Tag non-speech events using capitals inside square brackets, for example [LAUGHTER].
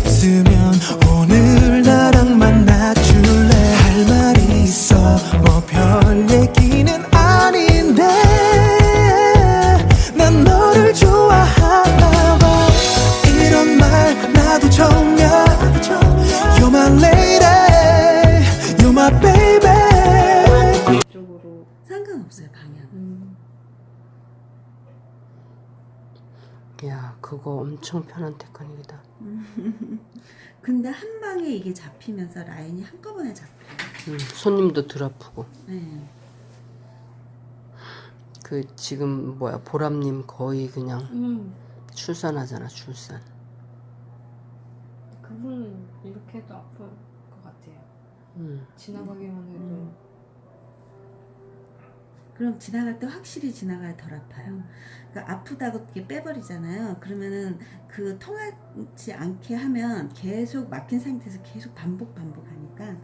없으면 오늘 나랑 만나줄래? 할 말이 있어. 뭐 별 얘기는 아닌데. 난 너를 좋아하나 봐. 이런 말 나도 처음이야 You're my lady. You're my baby. 쪽으로 상관없어요 방향. 음. 그거 엄청 편한 테크닉이다. [LAUGHS] 근데 한 방에 이게 잡히면서 라인이 한꺼번에 잡혀요. 음, 손님도 덜 아프고. 네. 그 지금 뭐야 보람님 거의 그냥 음, 출산하잖아 출산. 그분은 이렇게 해도 아플 것 같아요. 음. 지나가기만 해도. 음. 그럼 지나갈 때 확실히 지나가야 덜 아파요. 음. 그러니까 아프다고 이렇게 빼버리잖아요. 그러면은 그 통하지 않게 하면 계속 막힌 상태에서 계속 반복 반복하니까